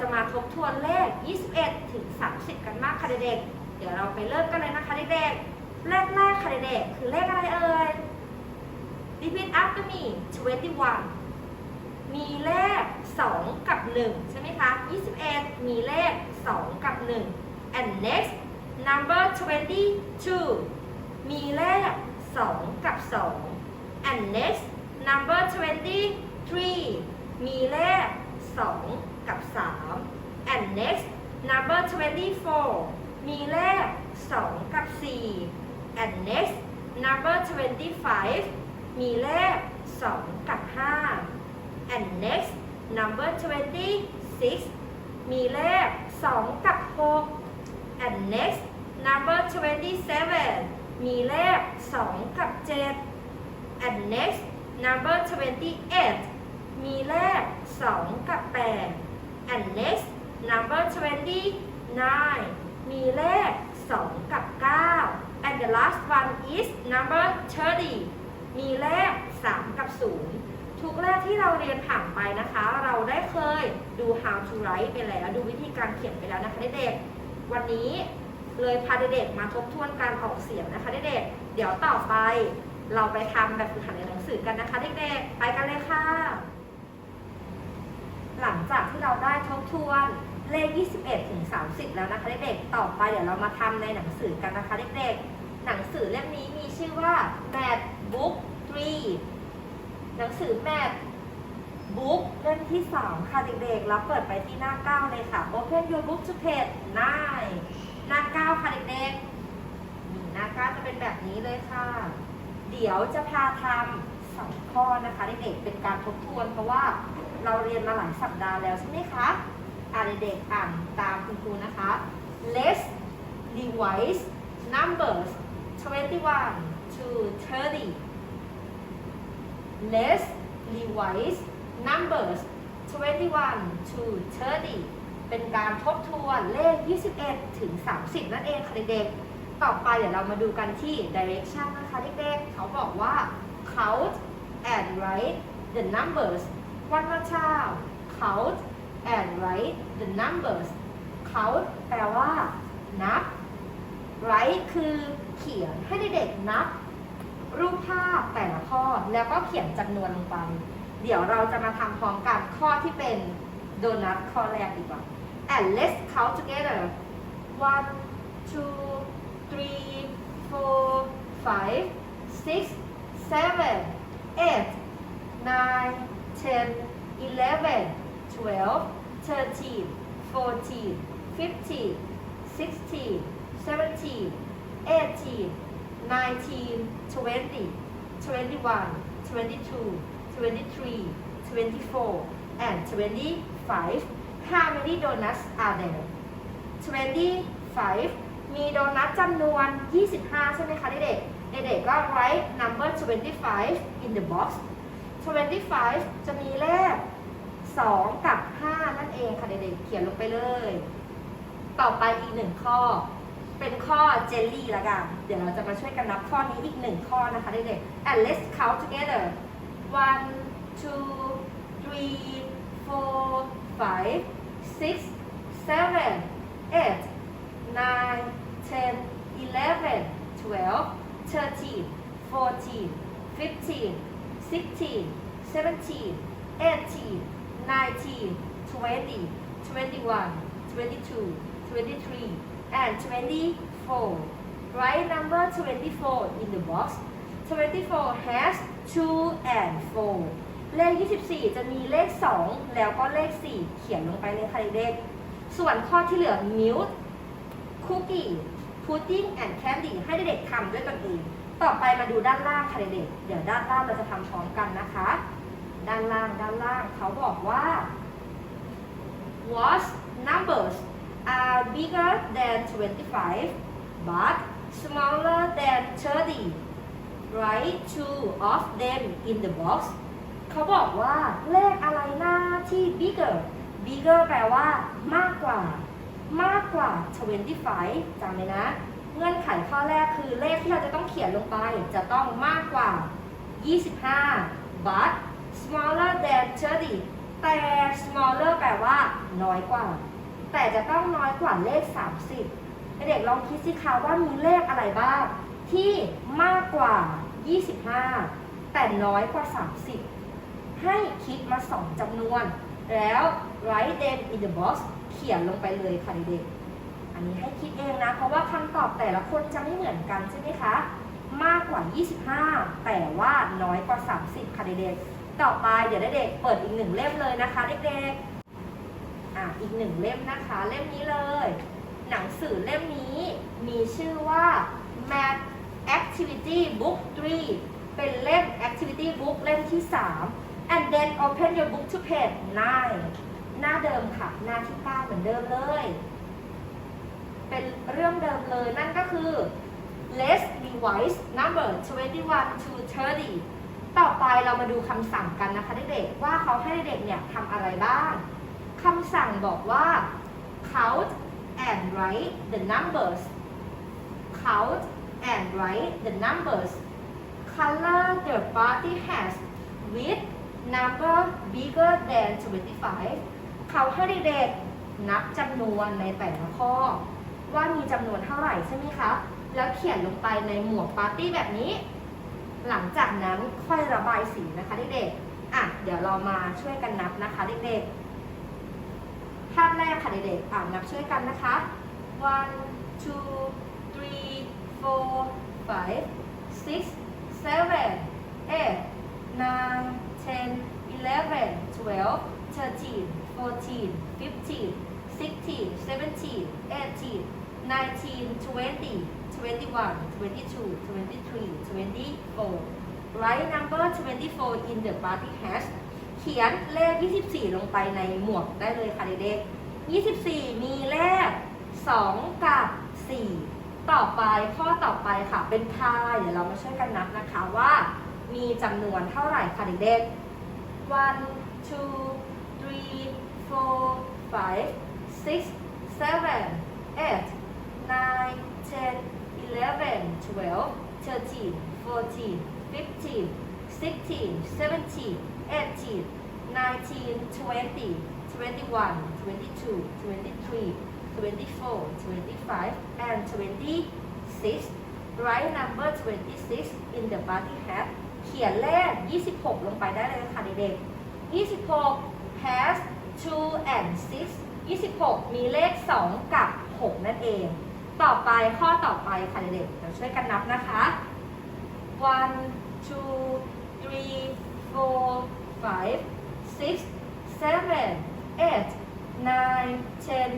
จะมาทบทวนเลข 21 ถึง 30 กันมากค่ะเด็กๆ เดี๋ยวเราไปเริ่มกันเลยนะคะเด็กๆแรกแรกค่ะเด็กๆ คือเลขอะไรเอ่ย repeat after me 21 มีเลข 2 กับ 1 ใช่ไหมคะ 21 มีเลข 2 กับ 1 and next number 22 มีเลข 2 กับ 2 and next number 23 มีเลข 2 3 and next number 24 มีเลข 2 กับ 4 and next number 25 มีเลข 2 กับ 5 and next number 26 มีเลข 2 กับ 6 and next number 27 มีเลข 2 กับ 7 and next number 28 มีเลข 2 กับ 8 and next number 29 มีเลข 2 กับ 9 and the last one is number 30 มีเลข 3 กับ 0 ทุกเลขที่เราเรียนผ่านไปนะคะ เราได้เคยดู how to write ไปแล้ว ดูวิธีการเขียนไปแล้วนะคะเด็กๆวันนี้เลยพาเด็กๆมาทบทวนการออกเสียงนะคะเด็กๆเดี๋ยวต่อไปเราไปทำแบบฝึกหัดในหนังสือกันนะคะเด็กๆ ไปกันเลยค่ะ หลังจากที่เราได้ทบทวนเลข 21 ถึง 30 แล้วนะคะเด็กๆ ต่อไปเดี๋ยวเรามาทำในหนังสือกันนะคะเด็กๆ หนังสือเล่มนี้มีชื่อว่า Math Book 3 หนังสือ Math Book เล่มที่ 2 ค่ะเด็กๆแล้วเปิดไปที่หน้า 9 เลยค่ะ Open your book to page 9 หน้า 9 ค่ะเด็กๆนี่หน้า 9 จะเป็นแบบนี้เลยค่ะ เดี๋ยวจะพาทำสองข้อนะคะเด็กๆ เป็นการทบทวนเพราะว่า เราเรียนมาหลายสัปดาห์แล้วใช่ไหมคะอ่านเด็กอ่านตามคุณครูนะคะ Let's revise numbers 21 to 30 Let's revise numbers 21 to 30 เป็นการทบทวนเลข 21 ถึง 30 นั่นเองค่ะเด็กๆ ต่อไปเดี๋ยวเรามาดูกันที่ direction นะคะเด็กๆ เขาบอกว่า count and write the numbers one more time count and write the numbers count แปลว่า นับ write คือเขียนให้เด็กๆนับ รูปภาพแต่ละข้อ แล้วก็เขียนจำนวนลงไป เดี๋ยวเราจะมาทำพร้อมกันข้อที่เป็นโดนัทข้อแรกดีกว่า and let's count together one two three four five six seven eight nine ten eleven twelve thirteen fourteen fifteen sixteen seventeen eighteen nineteen twenty twenty-one twenty-two twenty-three twenty-four and twenty-five how many donuts are there 25มีโดนัทจำนวน 25 ใช่ไหมคะเด็กๆเด็กๆก็ write number 25 in the box 25 จะมีเลข 2 กับ 5 นั่นเองค่ะเด็กๆเขียนลงไปเลย ต่อไปอีกหนึ่งข้อ เป็นข้อเจลลี่ละกัน เดี๋ยวเราจะมาช่วยกันนับข้อนี้อีกหนึ่งข้อนะคะเด็กๆ and let's count together one two three four five six seven eight nine ten eleven twelve thirteen fourteen fifteen 16 17 18 19 20 21 22 23 and 24 write number 24 in the box 24 has 2 and 4 เลข 24 จะมีเลข 2 แล้วก็เลข 4 เขียนลงไปเลยค่ะเด็กส่วนข้อที่เหลือ mute cookie pudding and candy ให้เด็กๆทำด้วยตนเอง ต่อไปมาดูด้านล่างค่ะเด็กๆเดี๋ยวด้านล่างเราจะทำพร้อมกันนะคะ ด้านล่างด้านล่างเขาบอกว่า what numbers are bigger than 25 but smaller than 30 write two of them in the box เขาบอกว่าเลขอะไรหน้าที่ bigger bigger แปลว่ามากกว่า มากกว่า 25จำเลยนะ เงื่อนไขข้อแรกคือเลขที่เราจะต้องเขียนลงไป จะต้องมากกว่า 25 but smaller than 30แต่ smaller แปลว่าน้อยกว่า แต่จะต้องน้อยกว่าเลข 30 เด็กลองคิดสิคะว่ามีเลขอะไรบ้าง ที่มากกว่า 25 แต่น้อยกว่า 30 ให้คิดมา 2จำนวน แล้ว write them in the box เขียนลงไปเลยค่ะเด็ก อันนี้ให้คิดเองนะ เพราะว่าคำตอบแต่ละคนจะไม่เหมือนกันใช่ไหมคะ มากกว่า 25 แต่ว่าน้อยกว่า 30 ค่ะเด็กๆ ต่อไปเดี๋ยวเด็กๆเปิดอีกหนึ่งเล่มเลยนะคะเด็กๆ อะอีกหนึ่งเล่มนะคะ เล่มนี้เลย หนังสือเล่มนี้มีชื่อว่า Math Activity Book 3 เป็นเล่ม Activity Book เล่มที่ 3 and then open your book to page 9 หน้าเดิมค่ะ หน้าที่ 9 เหมือนเดิมเลย เป็นเรื่องเดิมเลยนั่นก็คือ let's revise number 21 to 30 ต่อไปเรามาดูคำสั่งกันนะคะเด็กๆว่าเขาให้เด็กๆเนี่ยทำอะไรบ้างคำสั่งบอกว่า count and write the numbers count and write the numbers color the party has with number bigger than 25 เขาให้เด็กๆนับจำนวนในแต่ละข้อ ว่ามีจำนวนเท่าไหร่ใช่ไหมคะ แล้วเขียนลงไปในหมวกปาร์ตี้แบบนี้ หลังจากนั้นค่อยระบายสีนะคะเด็กๆ อะ เดี๋ยวเรามาช่วยกันนับนะคะเด็กๆ ภาพแรกค่ะเด็กๆ อ่านับช่วยกันนะคะ one two three four five six seven eight nine ten eleven twelve thirteen fourteen fifteen sixteen seventeen eighteen 19, 20, 21, 22, 23, 24 write number 24 in the party hash เขียนเลข 24 ลงไปในหมวกได้เลยค่ะเด็กๆ24 มีเลข 2 กับ 4 ต่อไปข้อต่อไปค่ะ เป็นพาย เดี๋ยวเรามาช่วยกันนับนะคะว่า มีจำนวนเท่าไหร่ค่ะเด็กๆ one two three four five six seven eight nine ten eleven twelve thirteen fourteen fifteen sixteen seventeen eighteen nineteen twenty twenty one twenty two twenty three twenty four twenty five and twenty six write number twenty six in the party hat เขียนเลข26 ลงไปได้เลยค่ะเด็กๆ26 has two and six 26 มีเลข 2 กับ 6 นั่นเอง ต่อไปข้อต่อไปค่ะเด็กๆเดี๋ยวช่วยกันนับนะคะ one two three four five six seven eight nine ten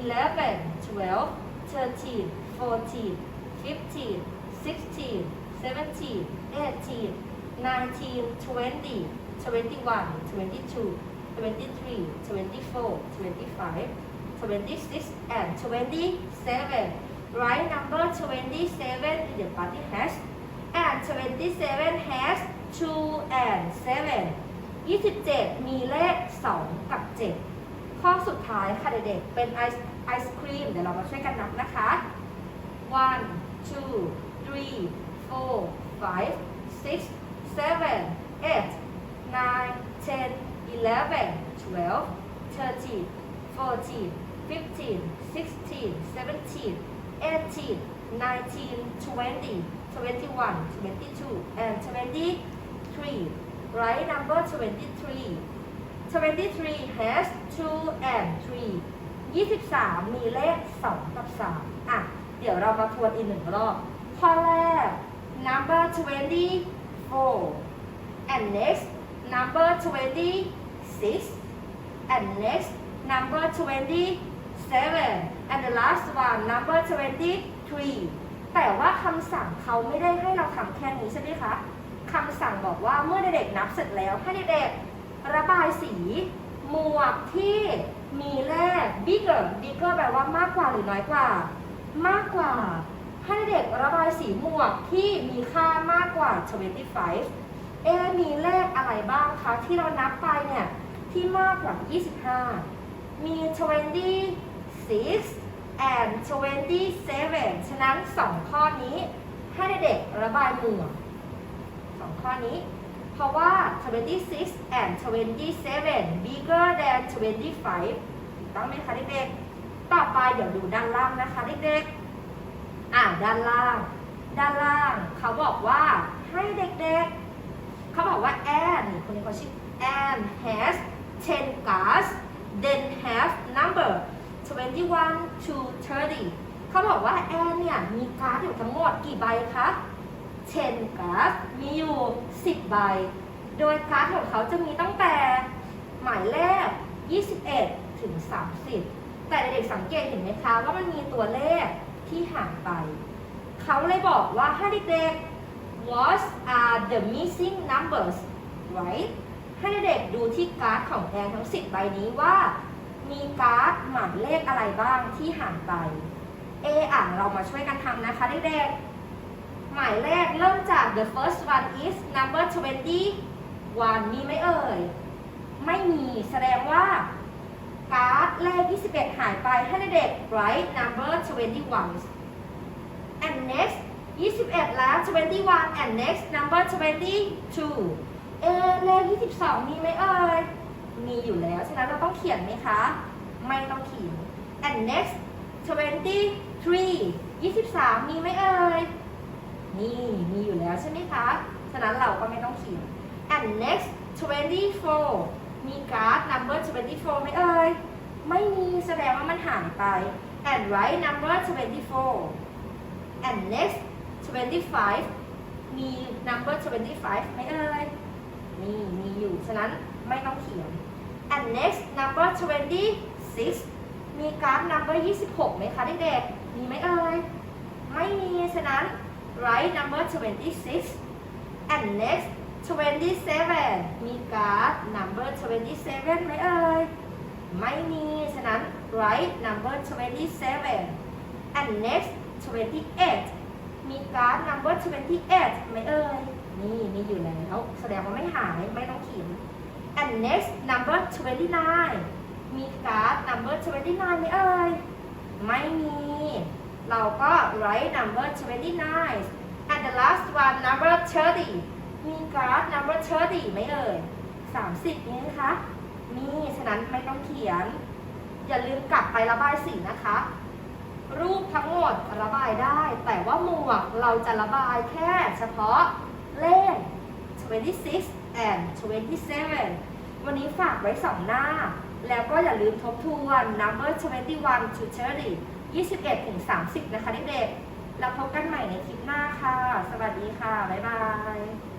eleven twelve thirteen fourteen fifteen sixteen seventeen eighteen nineteen twenty twenty one twenty two twenty three twenty four twenty five twenty six and twenty seven write number twenty seven in the party hash and 27 has 2 and 7 27 มีเลข 2 กับ 7 ข้อสุดท้ายค่ะเด็กๆ เป็นไอศไอศครีม เดี๋ยวเรามาช่วยกันนับนะคะ one two three four five six seven eight nine ten eleven twelve thirteen fourteen fifteen sixteen seventeen eighteen nineteen twenty 21, 22, and 23. Write number 23. 23 has 2 and 3. 23 มีเลข 2 กับ 3 อะ เดี๋ยวเรามาทวนอีกหนึ่งรอบ ข้อแรก number 24 and next number 26 and next number 27 and the last one number 23 แต่ว่าคำสั่งเขาไม่ได้ให้เราทำแค่นี้ใช่ไหมคะคำสั่งบอกว่าเมื่อเด็กๆนับเสร็จแล้วให้เด็กๆระบายสีหมวกที่มีเลข bigger bigger แปลว่ามากกว่าหรือน้อยกว่า มากกว่า ให้เด็กระบายสีหมวกที่มีค่ามากกว่า 25 เอ มีเลขอะไรบ้างคะ ที่เรานับไปเนี่ย ที่มากกว่า 25 มี 26 and 27 ฉะนั้น 2 ข้อนี้ให้เด็กๆระบายหมวกสองข้อนี้ เพราะว่า 26 and 27 bigger than 25ถูกต้องไหมคะเด็กๆ ต่อไปเดี๋ยวดูด้านล่างนะคะเด็กๆ อ่าด้านล่าง ด้านล่างเขาบอกว่าให้เด็กๆ เขาบอกว่า Anne คนนี้เขาชื่อ Anne has 10 cars then have number 21 to 30เขาบอกว่าแอนเนี่ยมีการ์ดอยู่ทั้งหมดกี่ใบคะ10การ์ดมีอยู่ 10 ใบ โดยการ์ดของเขาจะมีตั้งแต่หมายเลข 21 ถึง 30 แต่เด็กๆสังเกตเห็นไหมคะว่ามันมีตัวเลขที่ห่างไป เขาเลยบอกว่าให้เด็กๆ what are the missing numbers right ให้เด็กๆดูที่การ์ดของแอนทั้ง 10 ใบนี้ว่า มีการ์ดหมายเลขอะไรบ้างที่ห่างไป เออะเรามาช่วยกันทำนะคะเด็กๆ หมายเลขเริ่มจาก the first one is number 21 มีไหมเอ่ย ไม่มีแสดงว่าการ์ดเลข 21 หายไปให้เด็กๆ write number 21 and next 21 แล้ว 21 and next number 22 เอเลข 22 มีไหมเอ่ย มีอยู่แล้ว ฉะนั้นเราต้องเขียนไหมคะ ไม่ต้องเขียน and next 23 23 มีไหมเอ่ย นี่ มีอยู่แล้วใช่ไหมคะ ฉะนั้นเราก็ไม่ต้องเขียน and next 24 มีการ์ด number 24 ไหมเอ่ย ไม่มีแสดงว่ามันหายไป and write number 24 and next 25 มี number 25 ไหมเอ่ย นี่ มีอยู่ ฉะนั้นไม่ต้องเขียน and next number 26 มีการ์ด number 26 ไหมคะเด็กๆ มีไหมเอ่ย ไม่มี ฉะนั้น write number 26 and next 27 มีการ์ด number 27 ไหมเอ่ย ไม่มี ฉะนั้น write number 27 and next 28 มีการ์ด number 28 ไหมเอ่ย นี่มีอยู่แล้ว แสดงว่าไม่หาย ไม่ต้องเขียน and next number 29 มีการ์ด number 29ไหมเอ่ย ไม่มี เราก็ write number 29 and the last one number 30 มีการ์ด number 30ไหมเอ่ย 30นี้นะคะ มีฉะนั้นไม่ต้องเขียน อย่าลืมกลับไประบายสีนะคะ รูปทั้งหมดระบายได้ แต่ว่าหมวกเราจะระบายแค่เฉพาะเลข26 and 27 วันนี้ฝากไว้สองหน้า แล้วก็อย่าลืมทบทวน number 21 to 30 21ถึง30 นะคะเด็กๆแล้วพบกันใหม่ในคลิปหน้าค่ะ สวัสดีค่ะ บ๊ายบาย